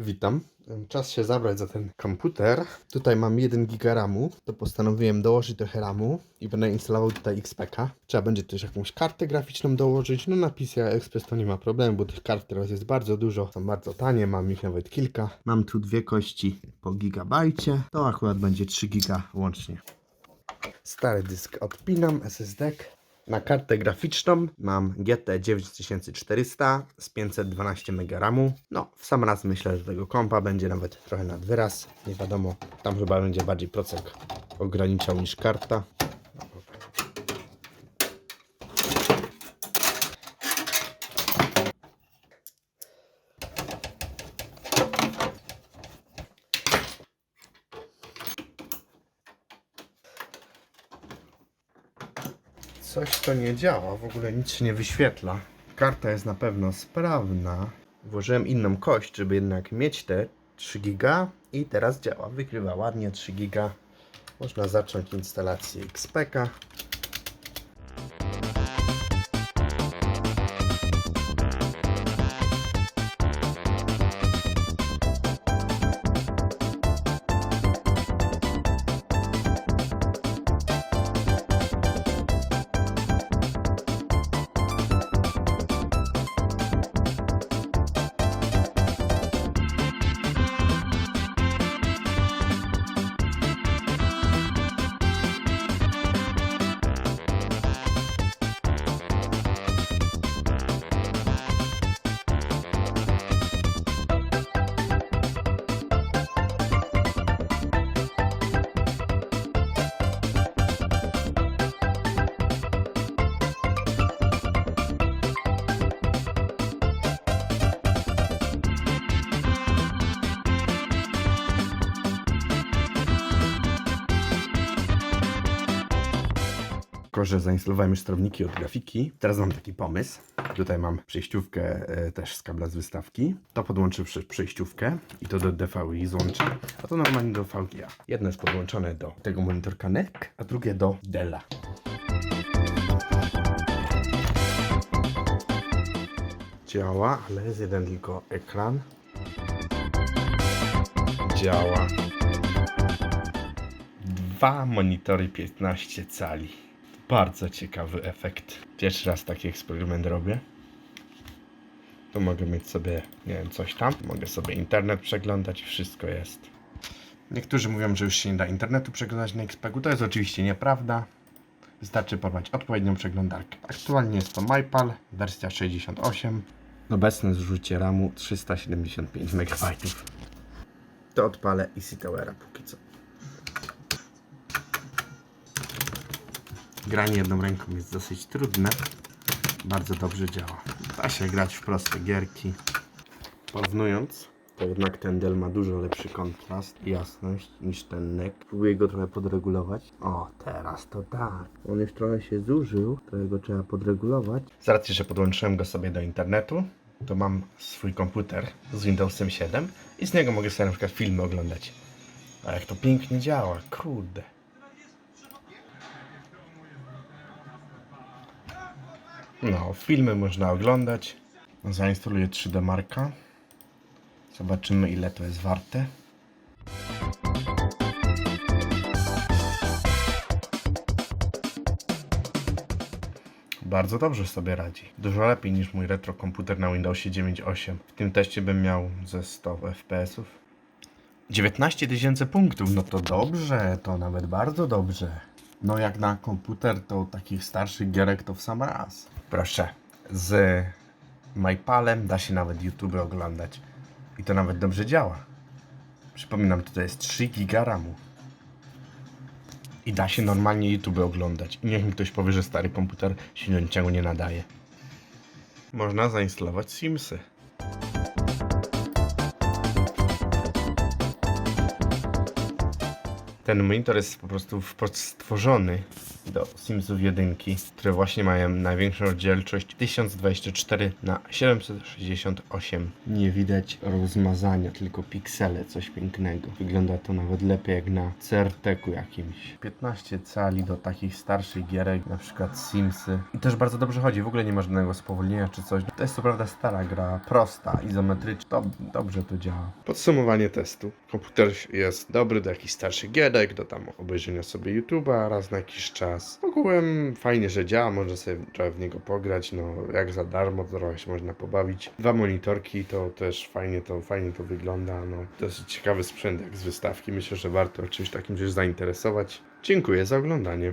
Witam. Czas się zabrać za ten komputer. Tutaj mam 1 giga RAMu, to postanowiłem dołożyć trochę RAMu i będę instalował tutaj XPK. Trzeba będzie też jakąś kartę graficzną dołożyć. No na PCI Express to nie ma problemu, bo tych kart teraz jest bardzo dużo. Są bardzo tanie, mam ich nawet kilka. Mam tu dwie kości po gigabajcie. To akurat będzie 3 giga łącznie. Stary dysk odpinam, SSD. Na kartę graficzną mam GT 9400 z 512 MB RAMu. No, w sam raz myślę, że tego kompa będzie nawet trochę nad wyraz. Nie wiadomo, tam chyba będzie bardziej procek ograniczał niż karta. Coś to nie działa, w ogóle nic się nie wyświetla. Karta jest na pewno sprawna. Włożyłem inną kość, żeby jednak mieć te 3 giga i teraz działa. Wykrywa ładnie 3 giga. Można zacząć instalację XPK. Tylko, że zainstalowałem już sterowniki od grafiki. Teraz mam taki pomysł. Tutaj mam przejściówkę e, też z kabla z wystawki. To podłączę przez przejściówkę i to do DVI złączę, a to normalnie do VGA. Jedno jest podłączone do tego monitorka NEC, a drugie do Della. Działa, ale jest jeden tylko ekran. Działa. Dwa monitory 15 cali. Bardzo ciekawy efekt. Pierwszy raz taki eksperyment robię. Tu mogę mieć sobie, nie wiem, coś tam. Mogę sobie internet przeglądać, wszystko jest. Niektórzy mówią, że już się nie da internetu przeglądać na XPG. To jest oczywiście nieprawda. Wystarczy pobrać odpowiednią przeglądarkę. Aktualnie jest to MyPal, wersja 68. Obecne zużycie RAMu 375 MB. To odpalę Easy Towera póki co. Granie jedną ręką jest dosyć trudne. Bardzo dobrze działa. Da się grać w proste gierki. Porównując, to jednak ten Dell ma dużo lepszy kontrast i jasność niż ten NEC. Próbuję go trochę podregulować. O, teraz to tak. On już trochę się zużył, trochę go trzeba podregulować. Z racji, że podłączyłem go sobie do internetu, to mam swój komputer z Windowsem 7 i z niego mogę sobie na przykład filmy oglądać. A jak to pięknie działa, kurde. No, filmy można oglądać. Zainstaluję 3D Marka. Zobaczymy ile to jest warte. Bardzo dobrze sobie radzi. Dużo lepiej niż mój retro komputer na Windowsie 9.8. W tym teście bym miał ze 100 FPS-ów. 19 tysięcy punktów, no to dobrze, to nawet bardzo dobrze. No jak na komputer to takich starszych gierek to w sam raz. Proszę, z MyPalem da się nawet YouTube oglądać. I to nawet dobrze działa. Przypominam, to jest 3 giga RAMu. I da się normalnie YouTube oglądać. I niech mi ktoś powie, że stary komputer się do niczego nie nadaje. Można zainstalować Simsy. Ten monitor jest po prostu wprost stworzony do Simsów 1, które właśnie mają największą rozdzielczość 1024 na 768. Nie widać rozmazania, tylko piksele, coś pięknego. Wygląda to nawet lepiej jak na CRT-ku jakimś. 15 cali do takich starszych gierek, na przykład Simsy. I też bardzo dobrze chodzi, w ogóle nie ma żadnego spowolnienia czy coś. To jest co prawda stara gra, prosta, izometryczna, Dob- dobrze to działa. Podsumowanie testu. Komputer jest dobry do jakichś starszych gierek, do tam obejrzenia sobie YouTube'a raz na jakiś czas. Ogółem fajnie, że działa, można sobie trochę w niego pograć, no jak za darmo, to trochę się można pobawić. Dwa monitorki, to też fajnie to, fajnie to wygląda, no dosyć ciekawy sprzęt jak z wystawki. Myślę, że warto czymś takim się zainteresować. Dziękuję za oglądanie.